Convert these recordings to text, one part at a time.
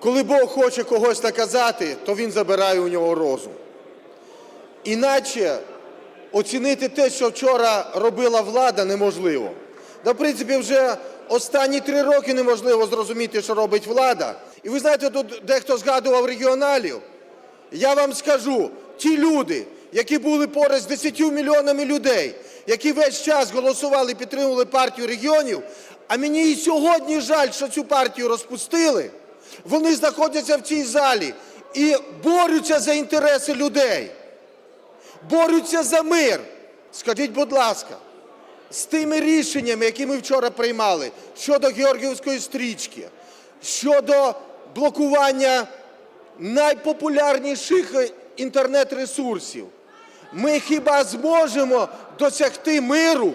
Коли Бог хоче когось наказати, то він забирає у нього розум. Іначе оцінити те, що вчора робила влада, неможливо. Да, в принципі, вже останні три роки неможливо зрозуміти, що робить влада. І ви знаєте, тут дехто згадував регіоналів. Я вам скажу, ті люди, які були поряд з 10 мільйонами людей, які весь час голосували і підтримували партію регіонів, а мені і сьогодні жаль, що цю партію розпустили, вони знаходяться в цій залі і борються за інтереси людей, борються за мир. Скажіть, будь ласка, з тими рішеннями, які ми вчора приймали щодо Георгіївської стрічки, щодо блокування найпопулярніших інтернет-ресурсів, ми хіба зможемо досягти миру?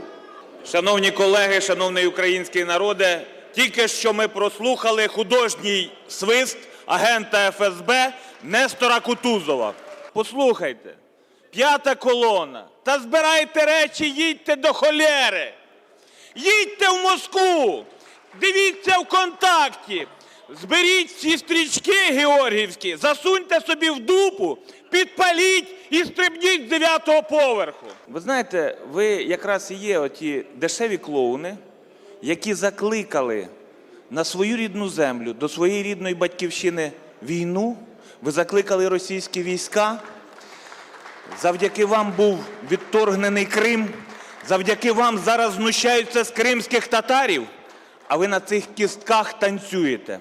Шановні колеги, шановний український народе, тільки що ми прослухали художній свист агента ФСБ Нестора Кутузова. Послухайте, п'ята колона. Та збирайте речі, їдьте до холєри. Їдьте в Москву, дивіться ВКонтакті, зберіть ці стрічки георгіївські, засуньте собі в дупу, підпаліть і стрибніть з дев'ятого поверху. Ви знаєте, ви якраз і є оті дешеві клоуни, які закликали на свою рідну землю, до своєї рідної батьківщини війну. Ви закликали російські війська. Завдяки вам був відторгнений Крим. Завдяки вам зараз знущаються з кримських татарів, а ви на цих кістках танцюєте.